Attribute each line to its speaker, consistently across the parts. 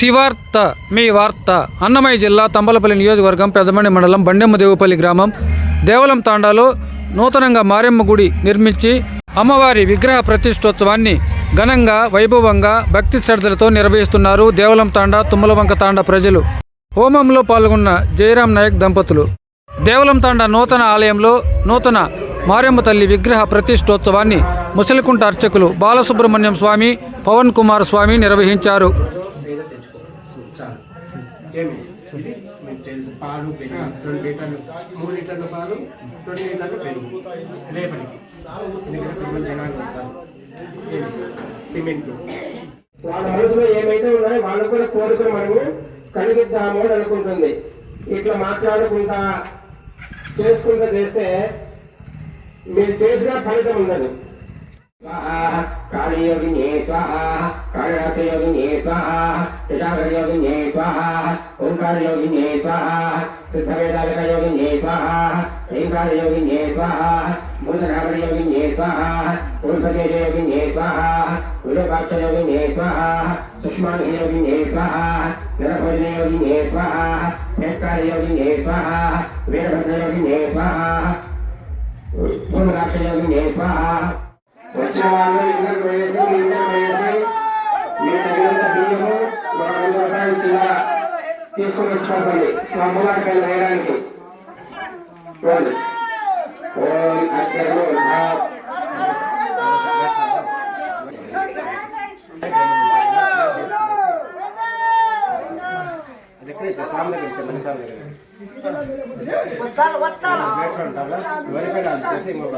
Speaker 1: శివార్త మీ వార్త అన్నమయ్య జిల్లా తంబలపల్లి నియోజకవర్గం పెద్దమండి మండలం బండెమ్మదేవుపల్లి గ్రామం. దేవలం తాండాలో నూతనంగా మారెమ్మ గుడి నిర్మించి అమ్మవారి విగ్రహ ప్రతిష్టోత్సవాన్ని ఘనంగా వైభవంగా భక్తి శ్రద్ధలతో నిర్వహిస్తున్నారు దేవలం తాండా తుమ్మలవంక తాండా ప్రజలు. హోమంలో పాల్గొన్న జయరాం నాయక్ దంపతులు. దేవలం తాండా నూతన ఆలయంలో నూతన మారెమ్మ తల్లి విగ్రహ ప్రతిష్టోత్సవాన్ని ముసలికుంట అర్చకులు బాలసుబ్రహ్మణ్యం స్వామి పవన్ కుమార్ స్వామి నిర్వహించారు.
Speaker 2: ఏమి ఇది మీకు తెలుసు పాలు పెరుగు రెండు లీటర్లు మూడు లీటర్ల పాలు రెండు లీటర్లు పెరుగు రేపటికి. ఎందుకంటే కొంతమంది జనాలు వస్తారు. సిమెంట్ వాళ్ళ మనసులో ఏమైతే ఉన్నాయో వాళ్ళు కూడా కోరుకుని మనము కలిగిద్దాము అని అనుకుంటుంది. ఇట్లా మాట్లాడుకుంటా చేసుకుంటా చేస్తే మీరు చేసిన ఫలితం ఉండదు. कालयोगिने स्वाहा कालरातयोगिने स्वाहा कृषागरयोगिने स्वाहा, ओंकारयोगिने स्वाहा सिद्धवेदालकयोगिने स्वाहा, ह्रीकारयोगिने स्वाहा मूलधामरयोगिने स्वाहा उल्पदेशयोगिने स्वाहा उल्पाक्षयोगिने स्वाहा, सुष्माङ्गयोगिने स्वाहा, नरभोजनयोगिने स्वाहा नेत्रयोगिने स्वाहा, वीरभद्रयोगिने स्वाहा पूर्वराक्षयोगिने स्वाहा వచ్చిన వాళ్ళు ఇళ్ళకు వేసి ఇళ్ళకు వేసి మీ తగినంత బియ్యము ఒక రెండు రూపాయలు చిల్లర తీసుకుని వచ్చుకోకండి స్వాములాకి వేయడానికి చూడండి ఓం అగ్రహం స్వామి దగ్గర ఇచ్చా మన స్వామి దగ్గర బయట ఉంటారా వరి చేసి ఇంకొక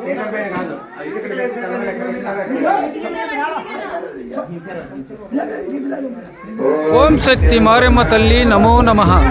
Speaker 2: చిన్నపైన కాదు ఇక్కడ వేసి తలపైన ఎక్కడ వేసినారో అక్కడ.
Speaker 1: ఓం శక్తి మారెమ్మ తల్లి నమో నమః
Speaker 2: ఓం